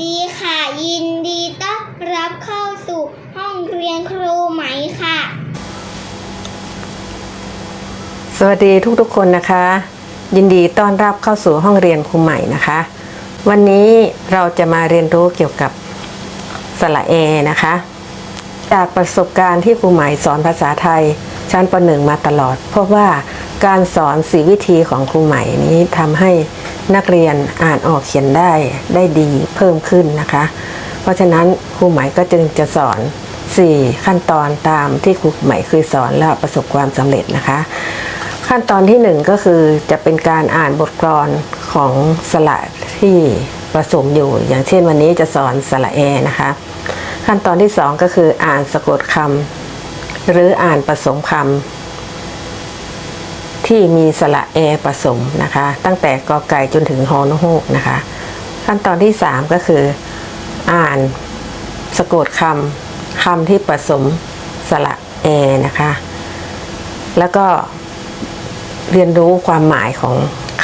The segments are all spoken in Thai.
ดีค่ะ ยินดีต้อนรับเข้าสู่ห้องเรียนครูไหมค่ะ สวัสดีทุกๆคนนะคะ ยินดีต้อนรับเข้าสู่ห้องเรียนครูใหม่นะคะ วันนี้เราจะมาเรียนรู้เกี่ยวกับสระเอนะคะ จากประสบการณ์ที่ครูใหม่สอนภาษาไทย ชั้นประหนึ่งมาตลอด เพราะว่าการสอนสีวิธีของครูใหม่นี้ทำให้ นักเรียนอ่านออกเขียนได้ได้ดีเพิ่มขึ้นนะคะ เพราะฉะนั้นครูใหม่ก็จึงจะสอน 4 ขั้นตอนตามที่ครูใหม่เคยสอนและประสบความสำเร็จนะคะ ขั้นตอนที่หนึ่งก็คือจะเป็นการอ่านบทกลอนของสระที่ผสมอยู่ อย่างเช่นวันนี้จะสอนสระเอนะคะ ขั้นตอนที่สองก็คืออ่านสะกดคำหรืออ่านผสมคำ ที่มีสระเอผสมนะคะ ตั้งแต่กอไก่จนถึงฮอนฮูกนะคะ ขั้นตอนที่สามก็คืออ่านสะกดคำคำที่ผสมสระเอนะคะ แล้วก็เรียนรู้ความหมายของ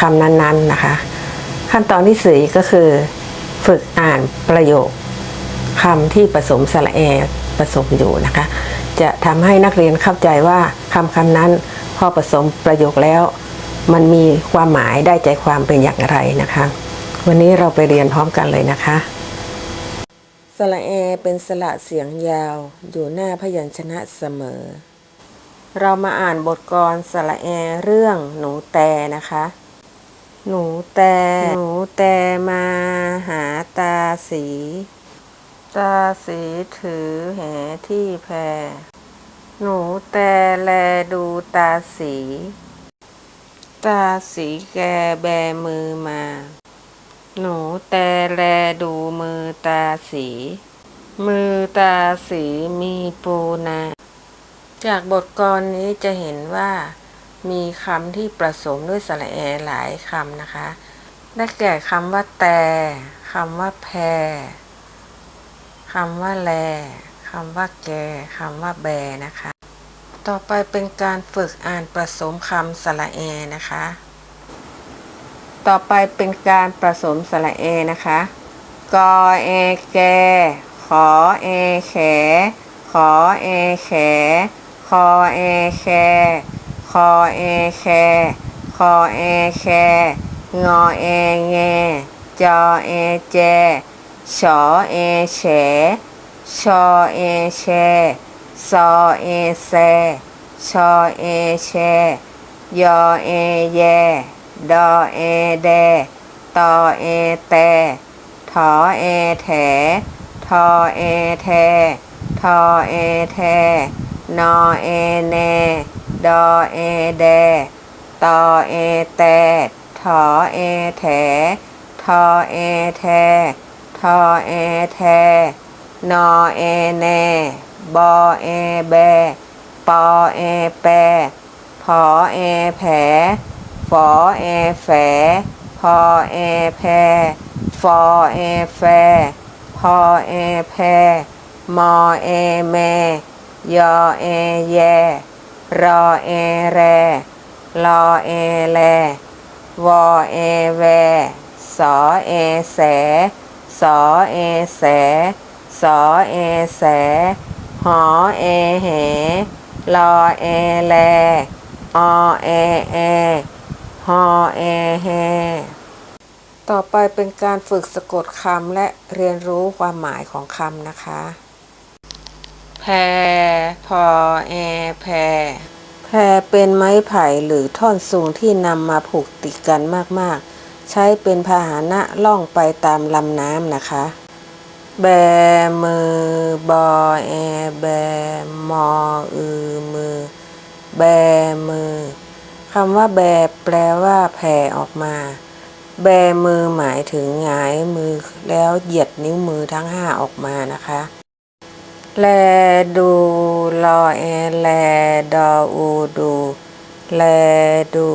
คำนั้นๆนะคะ ขั้นตอนที่สี่ก็คือ ฝึกอ่านประโยคคำที่ผสมสระเอผสมอยู่นะคะ จะทำให้นักเรียนเข้าใจว่าคำคำนั้น พอผสมประโยคแล้ว มันมีความหมายได้ใจความเป็นอย่างไรนะคะ วันนี้เราไปเรียนพร้อมกันเลยนะคะสระเอเป็นสระเสียงยาวอยู่หน้าพยัญชนะเสมอ เรามาอ่านบทกลอนสระแอเรื่องหนูแต่นะคะ หนูแต่หนูแต่มาหาตาสี ตาสีถือแหที่แพ หนูแต่แลดูตาสี ตาสีแกแบมือมา หนูแต่แลดูมือตาสี มือตาสีมีปูนา จากบทกลอนนี้จะเห็นว่า มีคำที่ประสมด้วยสระแอหลายคำนะคะ ได้แก่คำว่าแต่คำว่าแพรคำว่าแล คำว่าแกคำว่าแบนะคะ ต่อไปเป็นการฝึกอ่านประสมคำสระแอนะคะ ต่อไปเป็นการผสมสระเอนะคะกอเอแกขอเอแข ขอเอแข คอเอแคคอเอแคคอเอแคงอเอแงจอเอแจชอเอแฉ ชอเอแชซอเอแซชอเอแชยอเอแยดอเอแดตอเอแตถอเอแถทอเอแททอเอแทนอเอแนดอเอแดตอเอแตถอเอแถทอเอแททอเอแท นอเอแนบอเอแบ ปอเอแปพอเอแผลฝอเอแฝพอเอแพรฟอเอแฟพอเอแพรมอเอแมยอเอแย รอเอแรลอเอแลวอเอแวสอเอแสสอเอแส สอเอแส หอเอเหลอเอแลอเอแอฮอเอแฮต่อไปเป็นการฝึกสะกดคำและเรียนรู้ความหมายของคำนะคะ แพรพอแอแพรแพรเป็นไม้ไผ่หรือท่อนสูงที่นำมาผูกติดกันมากๆ ใช้เป็นพาหนะล่องไปตามลำน้ำนะคะ แบมือบอแอแบมออือมือ แบมือคำว่าแบแปลว่าแผ่ออกมา แบมือหมายถึงหงายมือแล้วเหยียดนิ้วมือทั้งห้าออกมานะคะ แลดูลอแอแลดออูดู แลดู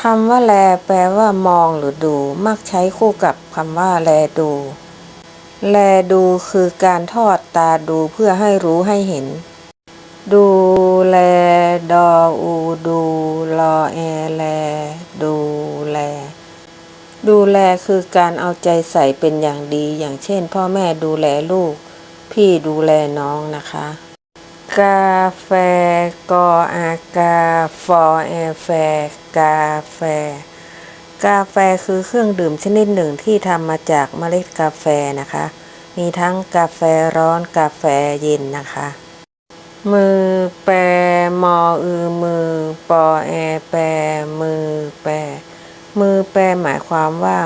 คำว่าแลแปลว่ามองหรือดู มักใช้คู่กับคำว่าแลดู แลดูคือการทอดตาดูเพื่อให้รู้ให้เห็น ดูแล ดออูดูลอแอแล ดูแล ดูแลคือการเอาใจใส่เป็นอย่างดี อย่างเช่น พ่อแม่ดูแลลูก พี่ดูแลน้องนะคะ กาแฟกออากาฟอแอแฟกาแฟ กาแฟคือเครื่องดื่มชนิดหนึ่งที่ทำมาจากเมล็ดกาแฟนะคะ มีทั้งกาแฟร้อนกาแฟเย็นนะคะ มือแปรมออือมือ ปอแอแปรมือแปรมือแปรหมายความว่า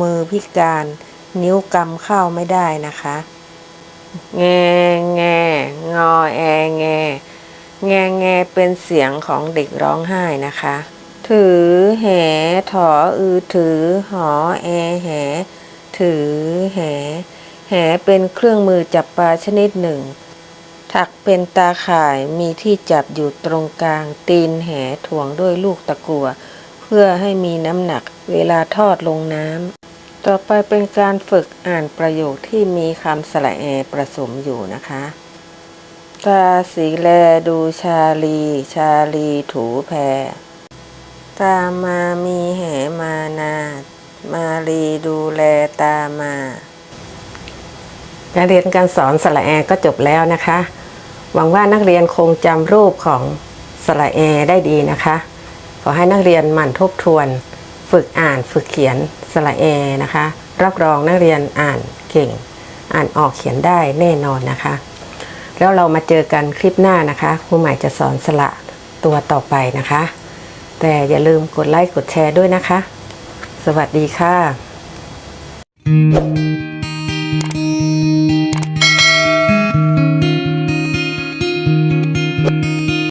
มือพิการ นิ้วกำเข้าไม่ได้นะคะแงแงงอแอแงแงแงเป็นเสียงของเด็กร้องไห้นะคะ ถือแหถออือถือหอแอแห ถือแห แหเป็นเครื่องมือจับปลาชนิดหนึ่ง ถักเป็นตาข่ายมีที่จับอยู่ตรงกลาง ตีนแหถ่วงด้วยลูกตะกัวเพื่อให้มีน้ำหนักเวลาทอดลงน้ำ ต่อไปเป็นการฝึกอ่านประโยคที่มีคำสระแอประสมอยู่นะคะตาสีแลดูชาลี ชาลีถูแพร ตามามีแหมานา มาลีดูแลตามา การเรียนการสอนสระแอก็จบแล้วนะคะ หวังว่านักเรียนคงจำรูปของสระแอได้ดีนะคะ ขอให้นักเรียนหมั่นทบทวน ฝึกอ่านฝึกเขียนสระแอนะคะ รับรองนักเรียนอ่านเก่ง อ่านออกเขียนได้แน่นอนนะคะ แล้วเรามาเจอกันคลิปหน้านะคะครูใหม่จะสอนสระตัวต่อไปนะคะ แต่อย่าลืมกดไลค์กดแชร์ด้วยนะคะ สวัสดีค่ะ Thank